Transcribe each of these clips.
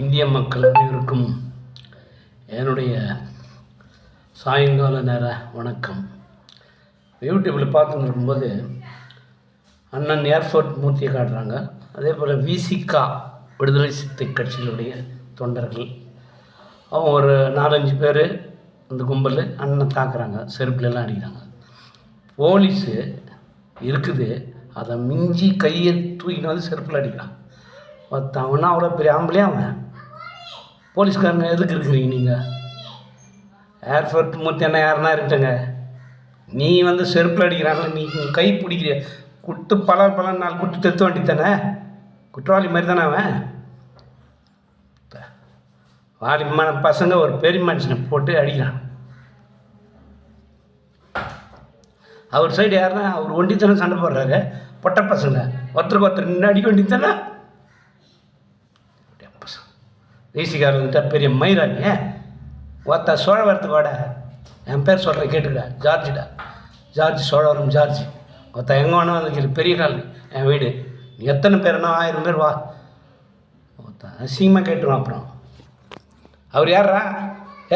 இந்திய மக்கள் அனைவருக்கும் என்னுடைய சாயங்கால நேர வணக்கம். யூடியூப்பில் பார்த்துன்னு இருக்கும்போது அண்ணன் ஏர்ஃபோர்ட் மூர்த்தியை காட்டுறாங்க. அதே போல் விசிகா விடுதலை சித்தை கட்சியினுடைய தொண்டர்கள். அவங்க ஒரு நாலஞ்சு பேர் அந்த கும்பல் அண்ணன் தாக்குறாங்க. செருப்புலலாம் அடிக்கிறாங்க. போலீஸு இருக்குது. அதை மிஞ்சி கையை தூக்கிட்டு வந்து செருப்பில் அடிக்கிறான். ஒருத்தன் அவனா அவ்வளோ பெரிய ஆம்பளையா அவன்? போலீஸ்காரங்க எதுக்கு இருக்கிறீங்க நீங்கள் ஏர்ஃபோர்ட் மூர்த்தி என்ன யாருன்னா இருக்கட்டுங்க நீ வந்து செருப்பில் அடிக்கிறாங்க நீ கை பிடிக்கிற குட்டு பல பல நாள் குட்டு தெத்து வண்டி தானே குற்றவாளி மாதிரி தானே அவன் வாலிமான பசங்க ஒரு பெரிய மனுஷனை போட்டு அடிக்கிறான். அவர் சைடு யாருன்னா அவர் ஒண்டித்தனை சண்டை போடுறாரு. பொட்ட பசங்க. ஒருத்தருக்கு ஒருத்தர் நின்று அடிக்க வேண்டியதானே வீசிக்காரங்கிட்ட பெரிய மயிராணி ஒருத்த சோழவரத்துக்கு வாட. என் பேர் சொல்கிறேன் கேட்டுக்கடா ஜார்ஜிடா. George Cholavaram George. ஒருத்த எங்கே வேணும் வந்து பெரிய கால் என் வீடு. எத்தனை பேர்னா ஆயிரம் பேர் வா. ஒருத்த அசிங்கமாக கேட்டுருவான் அப்புறம். அவர் யாரா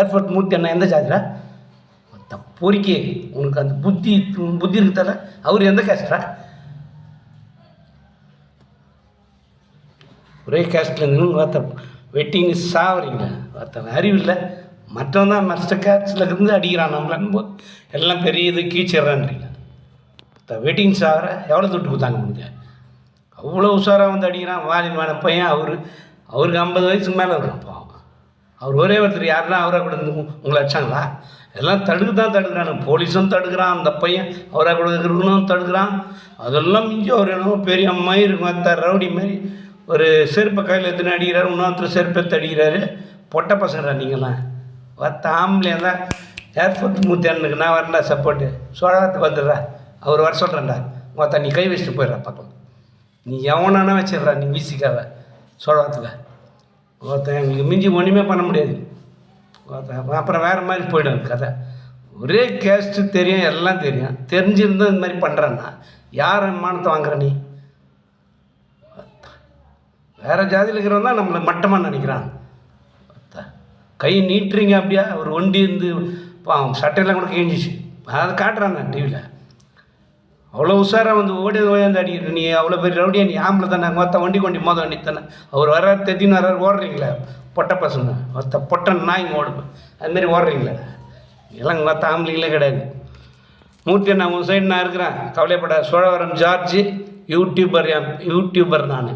ஏர்போர்ட் மூர்த்தி அண்ணா எந்த ஜாதிரா ஒருத்த பொறுக்கி உனக்கு அந்த புத்தி புத்தி இருக்குதால அவர் எந்த கேஸ்டா ஒரே கேஸ்டில் இருந்து ஒருத்த வெட்டின்னு சாவறீங்களா? ஒருத்தன் அறிவு இல்லை. மற்றவன் தான் மற்ற கேஸ்டில் இருந்து அடிக்கிறான் நம்மளன் போது எல்லாம் பெரிய இது கீச்சிட்றான்றீங்க ஒருத்த வெட்டிங் சாவற எவ்வளோ துட்டு கொடுத்தாங்க முடிஞ்ச அவ்வளோ உஷாராக வந்து அடிக்கிறான். வாலிமான பையன் அவர் அவருக்கு ஐம்பது வயசுக்கு மேலே இருக்கும் பாவம் அவர் ஒரே ஒருத்தர் யாருன்னா அவராக கூட இருந்து உங்களை அடிச்சாங்களா? எல்லாம் தடுக்கு தான் தடுக்கிறான். போலீஸும் தடுக்கிறான். அந்த பையன் அவராக கூட இருக்கணும் தடுக்கிறான். அதெல்லாம் மிஞ்சி அவர் என்னமோ பெரிய அம்மா இருக்கும். அந்த ரவுடி மாதிரி ஒரு செருப்பை கையில் எடுத்துன்னு அடிக்கிறாரு இன்னொருத்தர் செருப்பை எடுத்து அடிக்கிறாரு. பொட்டை பசங்கடா நீங்களாம் வத்த ஆம்பளையா தான் ஏர்போர்ட் மூத்தி அண்ணனுக்கு நான் வரேன்டா சப்போர்ட்டு சோழத்துக்கு வந்துடுறா. அவர் வர சொல்கிறேன்டா மொத்த நீ கை வச்சுட்டு போயிடுறா பக்கம் நீ எவனானா வச்சிடுறா நீ வீசிக்காவ சோழத்துக்கு ஒருத்தன் எங்களுக்கு மிஞ்சி ஒன்றுமே பண்ண முடியாது. ஒருத்தன் அப்புறம் வேறு மாதிரி போயிடும் கதை. ஒரே கேஸ்ட்டு தெரியும் எல்லாம் தெரியும். தெரிஞ்சிருந்தும் இந்த மாதிரி பண்ணுறேன்னா யார் மானத்தை வாங்குற நீ? வேறு ஜாதியில் இருக்கிறவன் தான் நம்மளை மட்டமாக நினைக்கிறான். கை நீட்டுறீங்க அப்படியா? ஒரு ஒண்டி இருந்து பாவம் சட்டையெல்லாம் கூட கிழிஞ்சிச்சு. அதை காட்டுறான் நான் டிவியில் அவ்வளோ உஷாராக வந்து ஓடி ஓயாந்து அடிக்கிற நீ அவ்வளோ பெரிய ரவுடியா நீ ஆம்பளை தானே மொத்த வண்டி கொண்டி மோத வண்டி தானே. அவர் வர தெத்தின்னு வர்றாரு ஓடுறீங்களே. பொட்டை பசங்க. மொத்த பொட்டன் இங்கே ஓடுவேன் அதுமாரி ஓடுறீங்களே. எல்லாம் மொத்த ஆம்பளைங்களே கிடையாது. மூர்த்தி நான் உன் சைடு நான் இருக்கிறேன். கவலைப்பட சோழவரம் ஜார்ஜ் யூடியூபர் என் யூடியூபர் நான்.